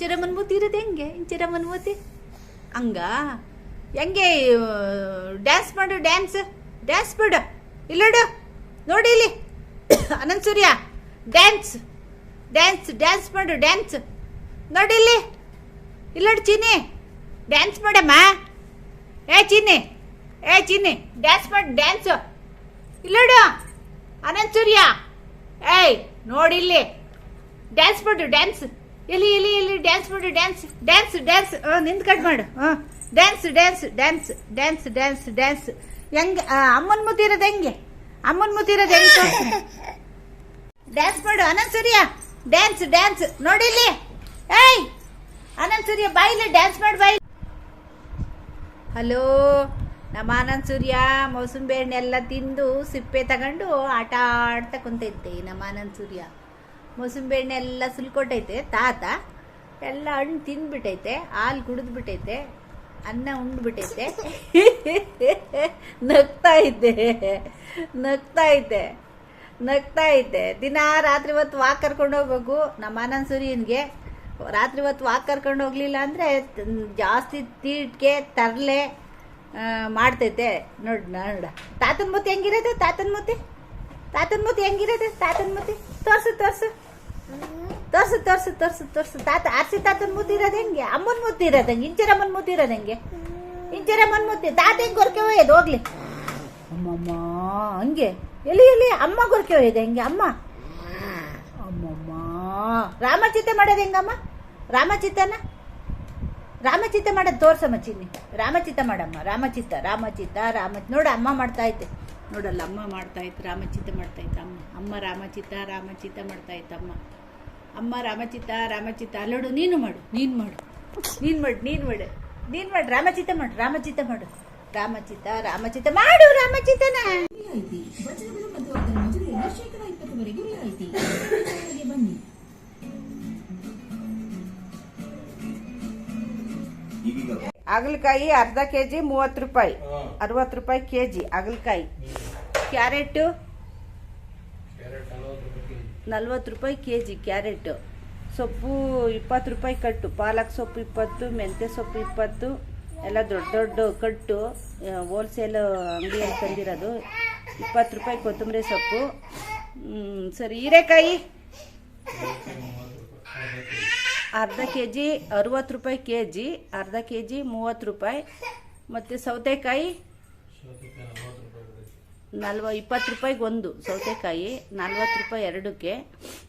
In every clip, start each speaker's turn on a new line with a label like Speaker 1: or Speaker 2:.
Speaker 1: ಇಂಚರ ಮನ್ಮೂತಿ ಇರೋದು ಹೆಂಗೆ ಇಂಚರ ಮನ್ಮೂತಿ ಹಂಗ ಹೆಂಗೆ ಡ್ಯಾನ್ಸ್ ಮಾಡು ಡ್ಯಾನ್ಸ್ ಡ್ಯಾನ್ಸ್ ಬಿಡು ಇಲ್ಲಡು ನೋಡಿ ಇಲ್ಲಿ Ananth Surya dance dance dance ಮಾಡು ಡ್ಯಾನ್ಸ್ ನೋಡಿ ಇಲ್ಲಿ ಇಲ್ಲಡು ಚೀನಿ ಡ್ಯಾನ್ಸ್ ಮಾಡಮ್ಮ ಏ ಚೀನಿ ಏ ಚೀನಿ ಡ್ಯಾನ್ಸ್ ಮಾಡು ಡ್ಯಾನ್ಸು ಇಲ್ಲಡು ಅನಂತ ಸೂರ್ಯ ಏಯ್ ನೋಡಿ ಇಲ್ಲಿ ಡ್ಯಾನ್ಸ್ ಮಾಡು ಡ್ಯಾನ್ಸ್ ಎಲ್ಲಿ ಎಲ್ಲಿ ಎಲ್ಲಿ ಡ್ಯಾನ್ಸ್ ಮಾಡು ಡ್ಯಾನ್ಸ್ ಡ್ಯಾನ್ಸ್ ಡ್ಯಾನ್ಸ್ ನಿಂತ್ ಕಟ್ ಮಾಡು. ಹಾಂ dance dance dance dance dance dance ಹೆಂಗೆ ಅಮ್ಮನ ಮುತ್ತಿರೋದು ಹೆಂಗೆ? ಅಮ್ಮನ ಮುತ್ತಿರೋದು ಹೆಂಗೆ ಡ್ಯಾನ್ಸ್ ಮಾಡು, ಅನಂತ್ ಸೂರ್ಯ. ಡ್ಯಾನ್ಸ್ ಡ್ಯಾನ್ಸ್ ನೋಡಿ ಇಲ್ಲಿ. ಏಯ್! ಅನಂತ್ ಸೂರ್ಯ, ಬಾಯಿಲಿ ಡ್ಯಾನ್ಸ್ ಮಾಡು ಬಾಯಿ ಹಲೋ, ನಮ್ಮ ಆನಂದ್ ಸೂರ್ಯ, ಮೌಸಂಬಿ ಹಣ್ಣೆಲ್ಲ ತಿಂದು ಸಿಪ್ಪೆ ತಗೊಂಡು ಆಟ ಆಡ್ತಾ ಕುಂತೈತೆ ನಮ್ಮ ಆನಂದ್ ಸೂರ್ಯ. ಮೌಸಂಬಿ ಎಲ್ಲ ಸುಲ್ಕೊಟ್ಟೈತೆ, ತಾತ ಎಲ್ಲ ಹಣ್ಣು ತಿಂದ್ಬಿಟ್ಟೈತೆ, ಹಾಲು ಕುಡಿದ್ಬಿಟ್ಟೈತೆ, ಅನ್ನ ಉಂಡ್ಬಿಟ್ಟೈತೆ. ನಗ್ತಾ ಇದ್ದೆ ನಗ್ತಾ ಇದ್ದೆ ನಗ್ತಾ ಇದ್ದೆ. ದಿನ ರಾತ್ರಿ ಹೊತ್ತು ವಾಕ್ ಕರ್ಕೊಂಡು ಹೋಗ್ಬೇಕು. ನಮ್ಮ ಆನಂದ್ ಸೂರ್ಯನ್ಗೆ ರಾತ್ರಿ ಹೊತ್ತು ವಾಕ್ ಕರ್ಕೊಂಡು ಹೋಗ್ಲಿಲ್ಲ ಅಂದರೆ ಜಾಸ್ತಿ ತೀಟ್ಗೆ ತರಲೆ ಮಾಡ್ತೈತೆ. ನೋಡ್, ನೋಡ. ತಾತನ ಮೂತಿ ಹೆಂಗಿರತ್ತೆ? ತಾತನ ಮೂತಿ ತಾತನ ಮೂತಿ ಹೆಂಗಿರತ್ತೆ? ತಾತನ ಮೂತಿ ತೋರ್ಸು ತೋರ್ಸು. ತೋರ್ಸು ತೋರ್ಸು ತೋರ್ಸು ತೋರ್ಸು. ತಾತ ಆರ್ಸಿ ತಾತನ ಮುದ್ದಿರೋದು ಹೆಂಗೆ? ಅಮ್ಮನ ಮುದ್ದಿರೋದು ಹೆಂಗೆ? ಇಂಚರಮ್ಮನ ಮುದ್ದಿರೋದು ಹೆಂಗೆ? ಇಂಚರಮ್ಮನ ಮುತ್ತಿ ತಾತ ಹೆಂಗೆ ಗೊರಕೆ ಹೋಯ್ದು ಹೋಗ್ಲಿ. ಅಮ್ಮಮ್ಮ, ಹಂಗೆ. ಎಲ್ಲಿ ಎಲ್ಲಿ? ಅಮ್ಮ ಗೊರಕೆ ಹೋಯ್ದೆ ಹೆಂಗೆ? ಅಮ್ಮ. ಅಮ್ಮಮ್ಮ. ರಾಮಚಿತ್ತ ಮಾಡೋದು ಹೆಂಗಮ್ಮ? ರಾಮಚಿತ್ತನ ರಾಮಚಿತ್ತ ಮಾಡೋದು ತೋರ್ಸಮ್ಮ ಚಿನ್ನಿ. ರಾಮಚಿತ್ತ ಮಾಡಮ್ಮ. ರಾಮಚಿತ್ತ ರಾಮಚಿತ್ತ ರಾಮ ನೋಡು, ಅಮ್ಮ ಮಾಡ್ತಾ ಐತೆ ನೋಡಲ್ಲ, ಅಮ್ಮ ಮಾಡ್ತಾ ಇತ್ತು ರಾಮಚಿತ್ತ ಮಾಡ್ತಾ ಇತ್ತು, ಅಮ್ಮ. ಅಮ್ಮ ರಾಮಚಿತ್ತ ರಾಮಚಿತ್ತ ಮಾಡ್ತಾ ಇತ್ತು, ಅಮ್ಮ. ಅಮ್ಮ ರಾಮಚಿತ್ತ ರಾಮಚಿತ್ತ ಅಲ್ಲೋಡು ನೀನು ಮಾಡು ನೀನು ಮಾಡು. ನೀನು ಮಾಡು ನೀನು ಮಾಡು ನೀನು ಮಾಡು ರಾಮಚಿತ್ತ ಮಾಡು ರಾಮಚಿತ್ತ ಮಾಡು. ರಾಮಚಿತ್ತ ರಾಮಚಿತ್ತ ಮಾಡು
Speaker 2: ಬನ್ನಿ.
Speaker 1: ಹಾಗಲಕಾಯಿ ಅರ್ಧ ಕೆ ಜಿ ಮೂವತ್ತು ರೂಪಾಯಿ. ಅರವತ್ತು ರೂಪಾಯಿ ಕೆ ಜಿ ಹಾಗಲಕಾಯಿ ಕ್ಯಾರೆಟು? ನಲ್ವತ್ತು ರೂಪಾಯಿ ಕೆ ಜಿ ಕ್ಯಾರೆಟು. ಸೊಪ್ಪು ಇಪ್ಪತ್ತು ರೂಪಾಯಿ ಕಟ್ಟು. ಪಾಲಕ್ ಸೊಪ್ಪು ಇಪ್ಪತ್ತು, ಮೆಂತ್ಯ ಸೊಪ್ಪು ಇಪ್ಪತ್ತು, ಎಲ್ಲ ದೊಡ್ಡ ದೊಡ್ಡ ಕಟ್ಟು. ಹೋಲ್ಸೇಲ್ ಅಂಗಡಿಯಲ್ಲಿ ತಂದಿರೋದು. ಇಪ್ಪತ್ತು ರೂಪಾಯಿ ಕೊತ್ತಂಬರಿ ಸೊಪ್ಪು. ಸರಿ, ಹೀರೆಕಾಯಿ. ಅರ್ಧ ಕೆ ಜಿ ಅರುವತ್ತು ರೂಪಾಯಿ ಕೆ ಜಿ ಅರ್ಧ ಕೆ ಜಿ ಮೂವತ್ತು ರೂಪಾಯಿ. ಮತ್ತು ಸೌತೆಕಾಯಿ. ನಲ್ವ ಇಪ್ಪತ್ತು ರೂಪಾಯಿಗೆ ಒಂದು ಸೌತೆಕಾಯಿ, ನಲ್ವತ್ತು ರೂಪಾಯಿ ಎರಡಕ್ಕೆ.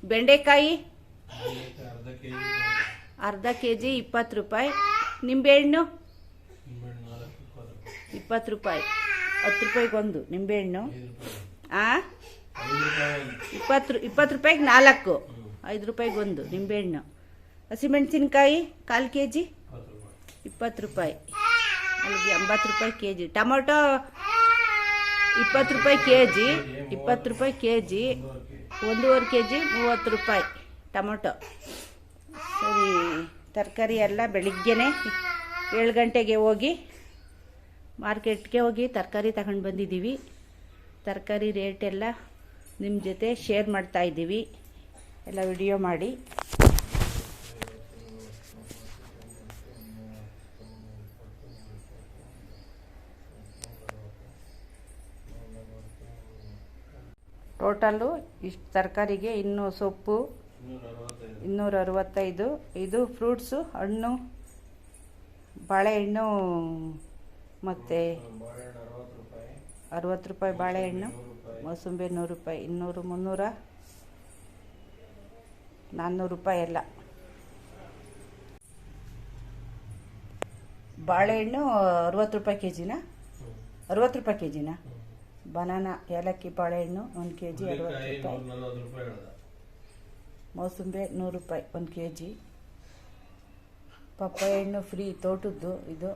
Speaker 1: ಬೆಂಡೆಕಾಯಿ? ಅರ್ಧ ಕೆ ಜಿ ಇಪ್ಪತ್ತು ರೂಪಾಯಿ. ನಿಂಬೆಹಣ್ಣು? ಇಪ್ಪತ್ತು ರೂಪಾಯಿ. ಹತ್ತು ರೂಪಾಯಿಗೆ ಒಂದು ನಿಂಬೆಹಣ್ಣು. ಆ? ಇಪ್ಪತ್ತು ಇಪ್ಪತ್ತು ರೂಪಾಯಿಗೆ ನಾಲ್ಕು. ಐದು ರೂಪಾಯಿಗೆ ಒಂದು ನಿಂಬೆಹಣ್ಣು. ಹಸಿಮೆಣಸಿನ್ಕಾಯಿ ಕಾಲು ಕೆ ಜಿ ಇಪ್ಪತ್ತು ರೂಪಾಯಿ. ಅಲ್ಲಿಗೆ ಎಂಬತ್ತು ರೂಪಾಯಿ ಕೆ ಜಿ ಟೊಮೊಟೊ ಇಪ್ಪತ್ತು ರೂಪಾಯಿ ಕೆ ಜಿ ಇಪ್ಪತ್ತು ರೂಪಾಯಿ ಕೆ ಜಿ ಒಂದೂವರೆ ಕೆ ಜಿ ಮೂವತ್ತು ರೂಪಾಯಿ ಟೊಮೊಟೊ. ಸರಿ, ತರಕಾರಿ ಎಲ್ಲ ಬೆಳಿಗ್ಗೆನೆ ಏಳು ಗಂಟೆಗೆ ಹೋಗಿ ಮಾರ್ಕೆಟ್ಗೆ ಹೋಗಿ ತರಕಾರಿ ತಗೊಂಡು ಬಂದಿದ್ದೀವಿ. ತರಕಾರಿ ರೇಟೆಲ್ಲ ನಿಮ್ಮ ಜೊತೆ ಶೇರ್ ಮಾಡ್ತಾ ಇದ್ದೀವಿ. ಎಲ್ಲ ವಿಡಿಯೋ ಮಾಡಿ. ಟೋಟಲ್ಲು ಇಷ್ಟು ತರಕಾರಿಗೆ ಇನ್ನೂ ಸೊಪ್ಪು ಇನ್ನೂರ ಅರವತ್ತೈದು ಇದು ಫ್ರೂಟ್ಸು, ಹಣ್ಣು ಬಾಳೆಹಣ್ಣು ಮತ್ತು ಅರವತ್ತು ರೂಪಾಯಿ ಬಾಳೆಹಣ್ಣು ಮೋಸಂಬಿ ನೂರು ರೂಪಾಯಿ, ಇನ್ನೂರು ಮುನ್ನೂರ ನಾನ್ನೂರು ರೂಪಾಯಿ ಎಲ್ಲ. ಬಾಳೆಹಣ್ಣು ಅರವತ್ತು ರೂಪಾಯಿ ಕೆ ಜಿನಾ ಅರವತ್ತು ರೂಪಾಯಿ ಕೆ ಜಿನಾ ಬನಾನ ಏಲಕ್ಕಿ ಬಾಳೆಹಣ್ಣು ಒಂದು ಕೆ ಜಿ ಅರವತ್ತು ರೂಪಾಯಿ. ಮೋಸಂಬಿ ನೂರು ರೂಪಾಯಿ ಒಂದು ಕೆ ಜಿ ಪಪ್ಪಾಯ ಹಣ್ಣು ಫ್ರೀ ತೋಟದ್ದು ಇದು.